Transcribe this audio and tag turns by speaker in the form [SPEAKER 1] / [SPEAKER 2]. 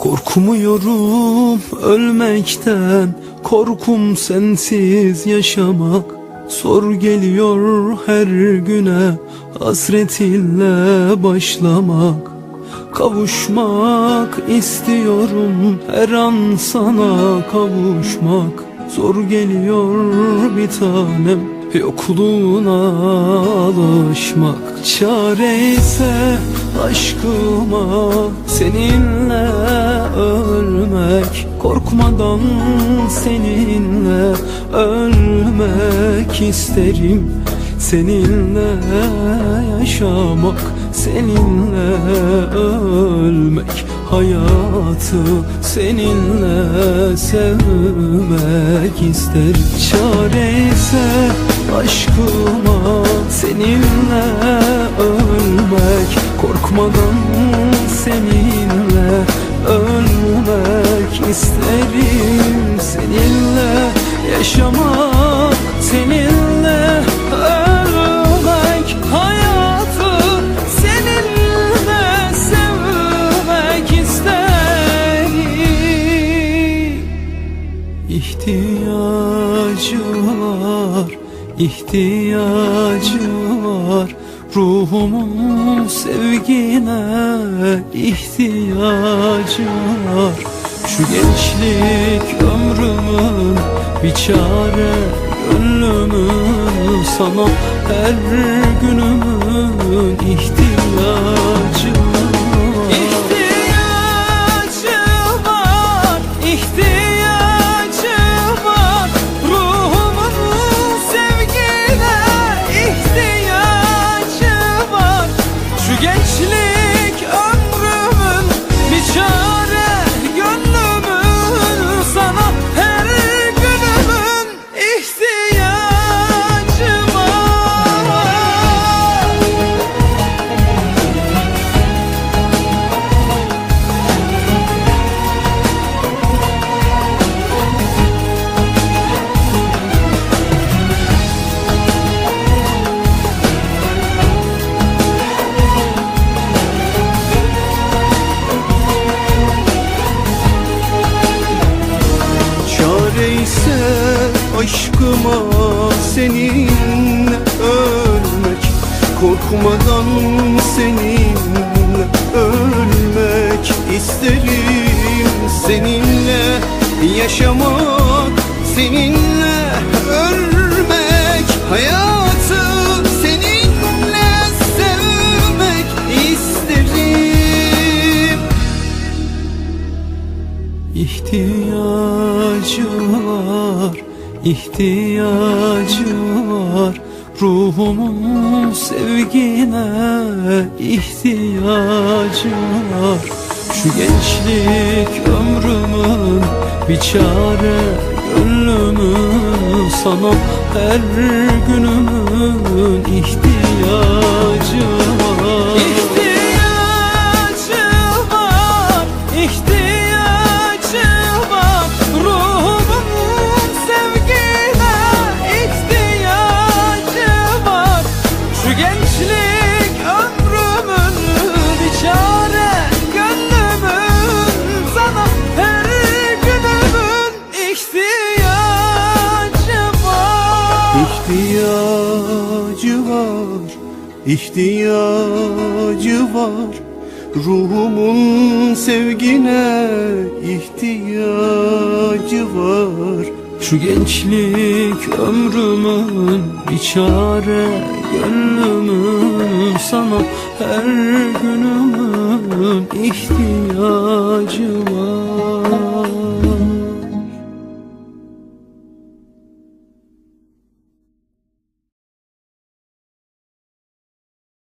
[SPEAKER 1] Korkmuyorum ölmekten Korkum sensiz yaşamak. Sor geliyor her güne Hasretinle başlamak. Kavuşmak istiyorum Her an sana kavuşmak. Zor geliyor bir tanem yokluğuna alışmak Çare ise aşkıma seninle ölmek Korkmadan seninle ölmek isterim. Seninle yaşamak, seninle ölmek Hayatı seninle sevmek ister. Çare ise aşkıma seninle ölmek. Korkmadan seninle ölmek isterim. Seninle yaşamak, seninle ölmek ihtiyacı var. Ruhumun sevgine ihtiyacı var. Şu gençlik ömrümün bir çare Gönlümün sana her günümün ihtiyacı
[SPEAKER 2] seninle ölmek Korkmadan seninle ölmek isterim. Seninle yaşamak, seninle ölmek Hayatı seninle sevmek isterim.
[SPEAKER 1] İhtiyacı var, ihtiyacı var Ruhumun sevgine ihtiyacı var. Şu gençlik ömrümün bir çare Gönlümün sana her günümün ihtiyacı var ömrümün bir çare Gönlümün sana her günümün ihtiyacı var.
[SPEAKER 2] İhtiyacı var, ihtiyacı var. Ruhumun sevgine ihtiyacı var
[SPEAKER 1] Şu gençlik ömrümün bir çare Gönlümün sana her günümün ihtiyacı var